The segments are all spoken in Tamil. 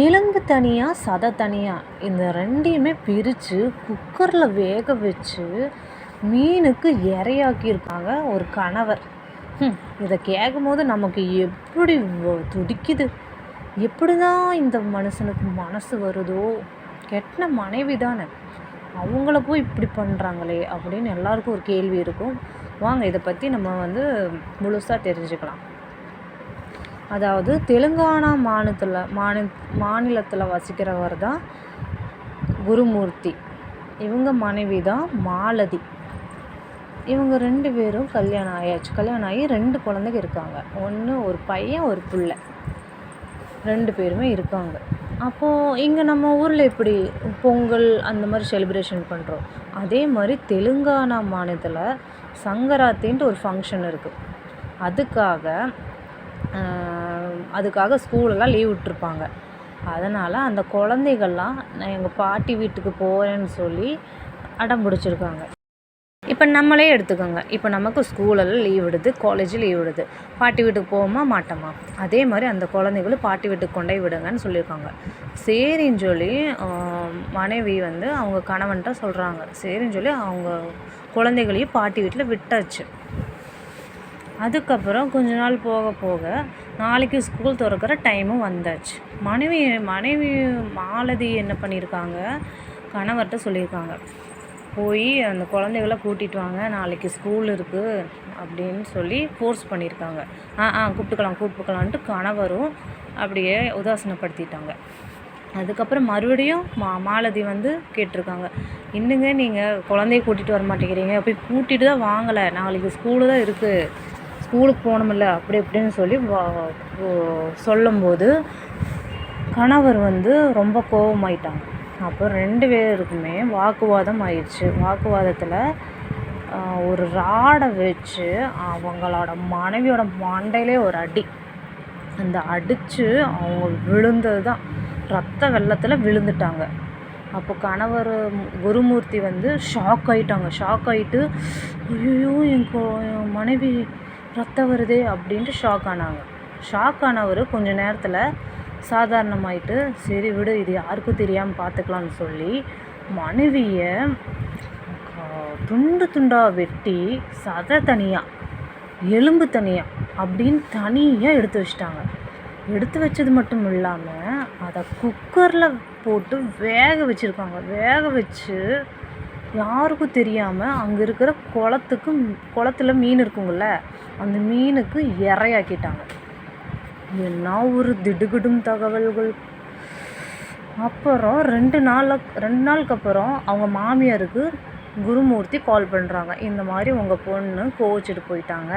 எலும்பு தனியாக சதை தனியாக இந்த ரெண்டையுமே பிரித்து குக்கரில் வேக வச்சு மீனுக்கு இரையாக்கியிருக்காங்க ஒரு கணவர். இதை இதை கேட்கும்போது நமக்கு எப்படி துடிக்குது? எப்படி தான் இந்த மனுஷனுக்கு மனசு வருதோ? கெட்ட மனைவி தானே. அவங்கள போய் இப்படி பண்ணுறாங்களே அப்படின்னு எல்லாருக்கும் ஒரு கேள்வி இருக்கும். வாங்க இதை பற்றி நம்ம வந்து முழுசாக தெரிஞ்சுக்கலாம். அதாவது தெலுங்கானா மாநிலத்தில் மாநில மாநிலத்தில் வசிக்கிறவர் தான் குருமூர்த்தி. இவங்க மனைவி தான் மாலதி. இவங்க ரெண்டு பேரும் கல்யாணம் ஆயாச்சு. கல்யாணம் ஆகி ரெண்டு குழந்தைங்க இருக்காங்க. ஒன்று ஒரு பையன் ஒரு பிள்ளை. ரெண்டு பேருமே இருக்காங்க. அப்போது இங்கே நம்ம ஊரில் எப்படி பொங்கல் அந்த மாதிரி செலிப்ரேஷன் பண்ணுறோம் அதே மாதிரி தெலுங்கானா மாநிலத்தில் சங்கராத்தின்ட்டு ஒரு ஃபங்க்ஷன் இருக்குது அதுக்காக அதுக்காக ஸ்கூலெல்லாம் லீவ் விட்டுருப்பாங்க. அதனால் அந்த குழந்தைகள்லாம் நான் எங்கள் பாட்டி வீட்டுக்கு போகிறேன்னு சொல்லி அடம் பிடிச்சிருக்காங்க. இப்போ நம்மளே எடுத்துக்கோங்க. இப்போ நமக்கு ஸ்கூலெல்லாம் லீவ் விடுது காலேஜ் லீவ் விடுது. பாட்டி வீட்டுக்கு போவோமா மாட்டோமா? அதே மாதிரி அந்த குழந்தைகளும் பாட்டி வீட்டுக்கு கொண்டே விடுங்கன்னு சொல்லியிருக்காங்க. சரின்னு சொல்லி மனைவி வந்து அவங்க கணவன்ட்ட சொல்கிறாங்க சரின்னு சொல்லி அவங்க குழந்தைகளையும் பாட்டி வீட்டில் விட்டாச்சு. அதுக்கப்புறம் கொஞ்ச நாள் போக போக நாளைக்கு ஸ்கூல் திறக்கிற டைமும் வந்தாச்சு. மனைவி மனைவி மாலதி என்ன பண்ணியிருக்காங்க? கணவர்கிட்ட சொல்லியிருக்காங்க. போய் அந்த குழந்தைகள கூட்டிகிட்டு வாங்க நாளைக்கு ஸ்கூல் இருக்குது அப்படின்னு சொல்லி ஃபோர்ஸ் பண்ணியிருக்காங்க. ஆ ஆ கூப்பிட்டுக்கலாம் கூப்பிட்டுக்கலான்ட்டு கணவரும் அப்படியே உதாசனப்படுத்திட்டாங்க. அதுக்கப்புறம் மறுபடியும் மா மாலதி வந்து கேட்டிருக்காங்க. இன்னுங்க நீங்கள் குழந்தைய கூட்டிகிட்டு வர மாட்டேங்கிறீங்க? போய் கூட்டிகிட்டு தான் வாங்கலை. நாளைக்கு ஸ்கூலு தான் இருக்குது ஸ்கூலுக்கு போகணுமில்ல அப்படி இப்படின்னு சொல்லி வா- சொல்லும்போது கணவர் வந்து ரொம்ப கோபமாயிட்டாங்க அப்போ ரெண்டு பேருக்குமே வாக்குவாதம் ஆயிடுச்சு. வாக்குவாதத்தில் ஒரு ராடை வச்சு அவங்களோட மனைவியோட மண்டையிலே ஒரு அடி. அந்த அடித்து அவங்க விழுந்தது தான் ரத்த வெள்ளத்தில் விழுந்துட்டாங்க. அப்போ கணவர் குருமூர்த்தி வந்து ஷாக் ஆகிட்டாங்க ஷாக் ஆகிட்டு ஐயோ என் என் மனைவி ரத்தம் வருதே அப்படின்ட்டு ஷாக் ஆனாங்க. ஷாக் ஆனவர் கொஞ்ச நேரத்தில் சாதாரணமாயிட்டு சரி விடு இது யாருக்கும் தெரியாமல் பார்த்துக்கலாம்னு சொல்லி மனைவியை துண்டு துண்டாக வெட்டி சதை தனியாக எலும்பு தனியாக அப்படின்னு தனியாக எடுத்து வச்சிட்டாங்க. எடுத்து வச்சது மட்டும் இல்லாமல் அதை குக்கரில் போட்டு வேக வச்சுருக்காங்க. வேக வச்சு யாருக்கும் தெரியாமல் அங்கே இருக்கிற குளத்துக்கு குளத்துல மீன் இருக்குங்கள்ல அந்த மீனுக்கு இரையாக்கிட்டாங்க. என்ன ஒரு திடுகிடும் தகவல்கள். அப்புறம் ரெண்டு நாளுக்கு ரெண்டு நாளுக்கு அப்புறம் அவங்க மாமியாருக்கு குருமூர்த்தி கால் பண்ணுறாங்க இந்த மாதிரி உங்கள் பொண்ணு கோவிச்சிட்டு போயிட்டாங்க.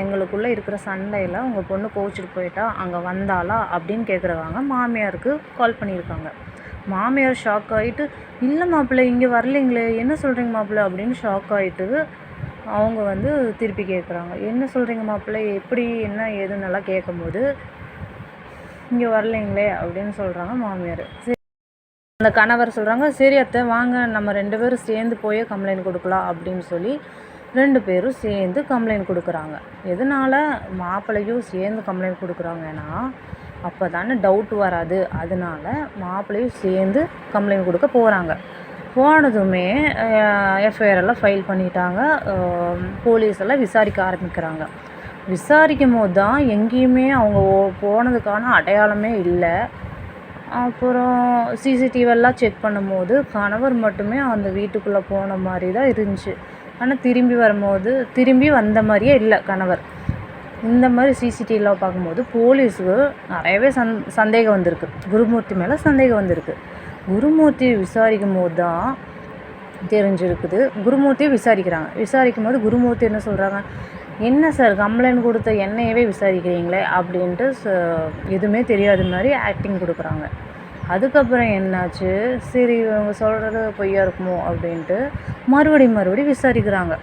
எங்களுக்குள்ளே இருக்கிற சண்டையில் உங்கள் பொண்ணு கோவிச்சிட்டு போயிட்டா அங்கே வந்தாளா அப்படின்னு கேட்குறவங்க மாமியாருக்கு கால் பண்ணியிருக்காங்க. மாமியார் ஷாக் ஆகிட்டு இல்லை மாப்பிள்ளை இங்கே வரலைங்களே என்ன சொல்கிறீங்க மாப்பிள்ளை? அப்படின்னு ஷாக் ஆகிட்டு அவங்க வந்து திருப்பி கேட்குறாங்க என்ன சொல்கிறீங்க மாப்பிள்ளை? எப்படி என்ன ஏதுன்னு எல்லாம் கேட்கும்போது இங்கே வரலைங்களே அப்படின்னு சொல்கிறாங்க மாமியார். சரி. அந்த கணவர் சொல்கிறாங்க சரி அத்தை வாங்க நம்ம ரெண்டு பேரும் சேர்ந்து போய் கம்ப்ளைண்ட் கொடுக்கலாம் அப்படின்னு சொல்லி ரெண்டு பேரும் சேர்ந்து கம்ப்ளைண்ட் கொடுக்குறாங்க. எதனால் மாப்பிள்ளையும் சேர்ந்து கம்ப்ளைண்ட் கொடுக்குறாங்கன்னா அப்போ தானே டவுட் வராது. அதனால மாப்பிள்ளையும் சேர்ந்து கம்ப்ளைண்ட் கொடுக்க போகிறாங்க போனதுமே எஃப்ஐஆர் எல்லாம் ஃபைல் பண்ணிட்டாங்க. போலீஸ் எல்லாம் விசாரிக்க ஆரம்பிக்கிறாங்க. விசாரிக்கும் போது தான் எங்கேயுமே அவங்க ஓ- போனதுக்கான அடையாளமே இல்லை. அப்புறம் சிசிடிவெல்லாம் செக் பண்ணும்போது கணவர் மட்டுமே அந்த வீட்டுக்குள்ளே போன மாதிரி தான் இருந்துச்சு. ஆனால் திரும்பி வரும்போது திரும்பி வந்த மாதிரியே இல்லை கணவர். இந்த மாதிரி சிசிடிவிலாம் பார்க்கும்போது போலீஸுக்கு நிறையவே சந் சந்தேகம் வந்திருக்கு. குருமூர்த்தி மேலே சந்தேகம் வந்திருக்கு. குருமூர்த்தி விசாரிக்கும் போது தான் தெரிஞ்சிருக்குது. குருமூர்த்தியை விசாரிக்கிறாங்க. விசாரிக்கும் போது குருமூர்த்தி என்ன சொல்கிறாங்க என்ன சார் கம்ப்ளைண்ட் கொடுத்த என்னையவே விசாரிக்கிறீங்களே அப்படின்ட்டு எதுவுமே தெரியாத மாதிரி ஆக்டிங் கொடுக்குறாங்க. அதுக்கப்புறம் என்னாச்சு? சரி இவங்க சொல்கிறது பொய்யா இருக்குமோ அப்படின்ட்டு மறுபடியும் மறுபடியும் விசாரிக்கிறாங்க.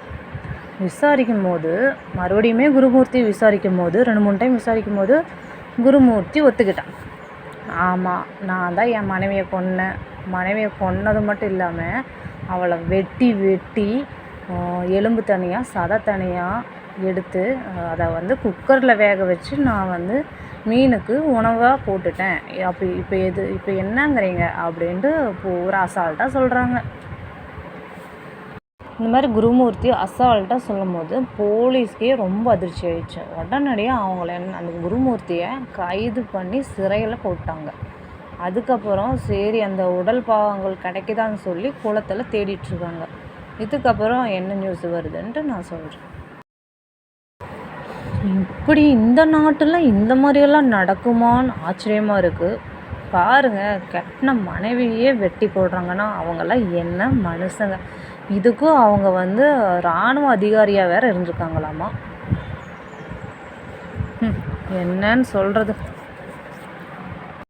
விசாரிக்கும் போது மறுபடியுமே குருமூர்த்தி விசாரிக்கும் போது ரெண்டு மூணு டைம் விசாரிக்கும் போது குருமூர்த்தி ஒத்துக்கிட்டான். ஆமாம் நான் தான் என் மனைவியை கொன்னேன். மனைவியை கொன்னது மட்டும் இல்லாமல் அவளை வெட்டி வெட்டி எலும்பு தனியாக சதை தனியாக எடுத்து அதை வந்து குக்கரில் வேக வச்சு நான் வந்து மீனுக்கு உணவாக போட்டுட்டேன். அப்போ இப்போ எது இப்போ என்னங்கிறீங்க? அப்படின்ட்டு பூரா அசால்ட்டாக சொல்கிறாங்க இந்த மாதிரி குருமூர்த்தி அசால்ட்டாக சொல்லும் போது போலீஸ்க்கே ரொம்ப அதிர்ச்சி ஆயிடுச்சு. உடனடியாக அவங்கள அந்த குருமூர்த்தியை கைது பண்ணி சிறையில் போட்டாங்க. அதுக்கப்புறம் சரி அந்த உடல் பாகங்கள் கிடைக்குதான்னு சொல்லி குளத்தில் தேடிட்டுருக்காங்க இதுக்கப்புறம் என்ன நியூஸ் வருதுன்ட்டு நான் சொல்கிறேன் இப்படி இந்த நாட்டில் இந்த மாதிரியெல்லாம் நடக்குமான்னு ஆச்சரியமாக இருக்குது பாருங்கள் கட்டின மனைவியே வெட்டி போடுறாங்கன்னா அவங்களாம் என்ன மனுஷங்க? இதுக்கும் அவங்க வந்து இராணுவ அதிகாரியாக வேறு இருந்திருக்காங்களாமா? என்னன்னு சொல்கிறது